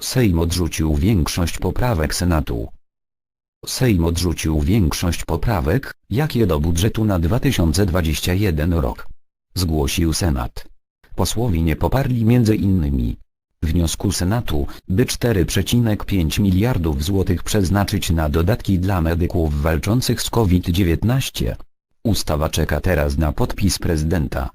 Sejm odrzucił większość poprawek Senatu. Sejm odrzucił większość poprawek, jakie do budżetu na 2021 rok zgłosił Senat. Posłowie nie poparli innymi wniosku Senatu, by 4,5 miliardów złotych przeznaczyć na dodatki dla medyków walczących z COVID-19. Ustawa czeka teraz na podpis prezydenta.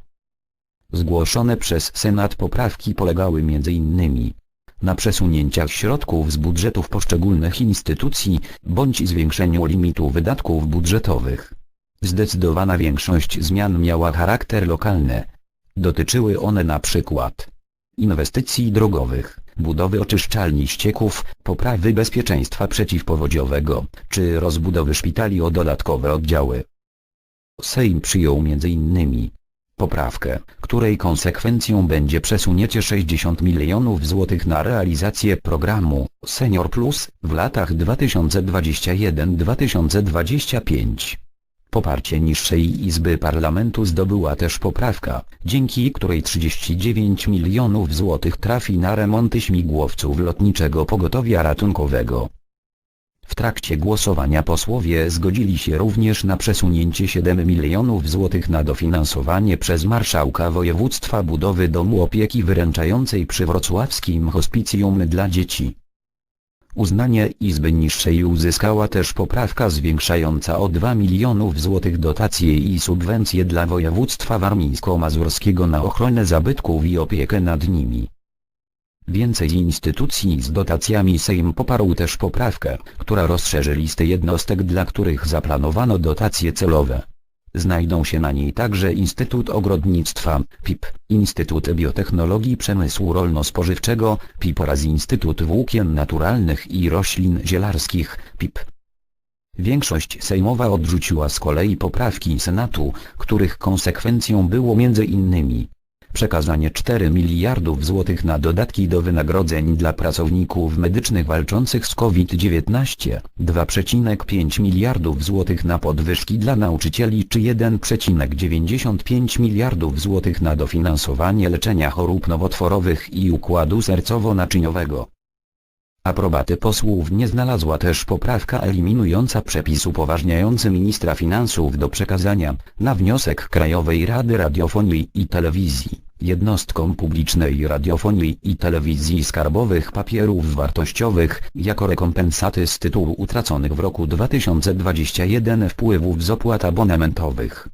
Zgłoszone przez Senat poprawki polegały m.in. na przesunięciach środków z budżetów poszczególnych instytucji, bądź zwiększeniu limitu wydatków budżetowych. Zdecydowana większość zmian miała charakter lokalny. Dotyczyły one na przykład inwestycji drogowych, budowy oczyszczalni ścieków, poprawy bezpieczeństwa przeciwpowodziowego, czy rozbudowy szpitali o dodatkowe oddziały. Sejm przyjął m.in. poprawkę, której konsekwencją będzie przesunięcie 60 milionów złotych na realizację programu Senior Plus w latach 2021-2025. Poparcie niższej Izby Parlamentu zdobyła też poprawka, dzięki której 39 milionów złotych trafi na remonty śmigłowców lotniczego pogotowia ratunkowego. W trakcie głosowania posłowie zgodzili się również na przesunięcie 7 milionów złotych na dofinansowanie przez marszałka województwa budowy domu opieki wyręczającej przy wrocławskim hospicjum dla dzieci. Uznanie Izby Niższej uzyskała też poprawka zwiększająca o 2 milionów złotych dotacje i subwencje dla województwa warmińsko-mazurskiego na ochronę zabytków i opiekę nad nimi. Więcej instytucji z dotacjami Sejm poparł też poprawkę, która rozszerzy listę jednostek dla których zaplanowano dotacje celowe. Znajdą się na niej także Instytut Ogrodnictwa, PIP, Instytut Biotechnologii Przemysłu Rolno-Spożywczego, PIP oraz Instytut Włókien Naturalnych i Roślin Zielarskich, PIP. Większość sejmowa odrzuciła z kolei poprawki Senatu, których konsekwencją było m.in. przekazanie 4 miliardów złotych na dodatki do wynagrodzeń dla pracowników medycznych walczących z COVID-19, 2,5 miliardów złotych na podwyżki dla nauczycieli czy 1,95 miliardów złotych na dofinansowanie leczenia chorób nowotworowych i układu sercowo-naczyniowego. Aprobaty posłów nie znalazła też poprawka eliminująca przepis upoważniający ministra finansów do przekazania, na wniosek Krajowej Rady Radiofonii i Telewizji, jednostkom publicznej radiofonii i telewizji skarbowych papierów wartościowych, jako rekompensaty z tytułu utraconych w roku 2021 wpływów z opłat abonamentowych.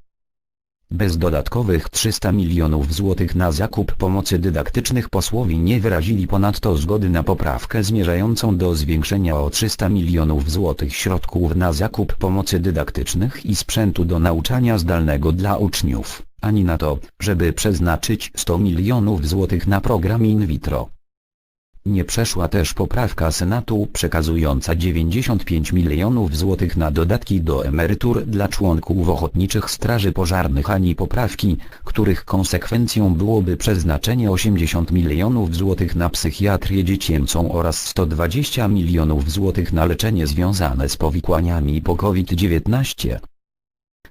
Bez dodatkowych 300 milionów złotych na zakup pomocy dydaktycznych posłowie nie wyrazili ponadto zgody na poprawkę zmierzającą do zwiększenia o 300 milionów złotych środków na zakup pomocy dydaktycznych i sprzętu do nauczania zdalnego dla uczniów, ani na to, żeby przeznaczyć 100 milionów złotych na program in vitro. Nie przeszła też poprawka Senatu przekazująca 95 milionów złotych na dodatki do emerytur dla członków ochotniczych straży pożarnych ani poprawki, których konsekwencją byłoby przeznaczenie 80 milionów złotych na psychiatrię dziecięcą oraz 120 milionów złotych na leczenie związane z powikłaniami po COVID-19.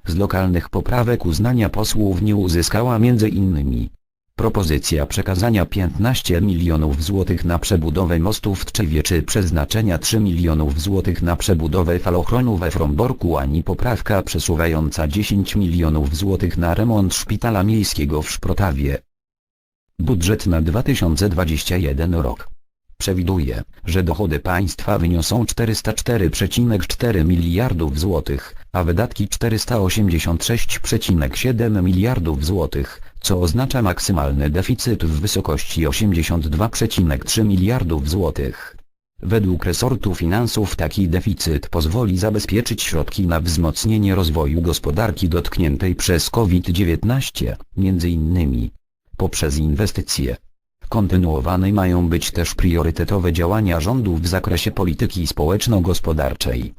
Z lokalnych poprawek uznania posłów nie uzyskała m.in. Propozycja przekazania 15 milionów złotych na przebudowę mostu w Tczewie czy przeznaczenia 3 milionów złotych na przebudowę falochronu we Fromborku ani poprawka przesuwająca 10 milionów złotych na remont szpitala miejskiego w Szprotawie. Budżet na 2021 rok przewiduje, że dochody państwa wyniosą 404,4 miliardów złotych, a wydatki 486,7 miliardów złotych, co oznacza maksymalny deficyt w wysokości 82,3 miliardów złotych. Według resortu finansów taki deficyt pozwoli zabezpieczyć środki na wzmocnienie rozwoju gospodarki dotkniętej przez COVID-19, m.in. poprzez inwestycje. Kontynuowane mają być też priorytetowe działania rządu w zakresie polityki społeczno-gospodarczej.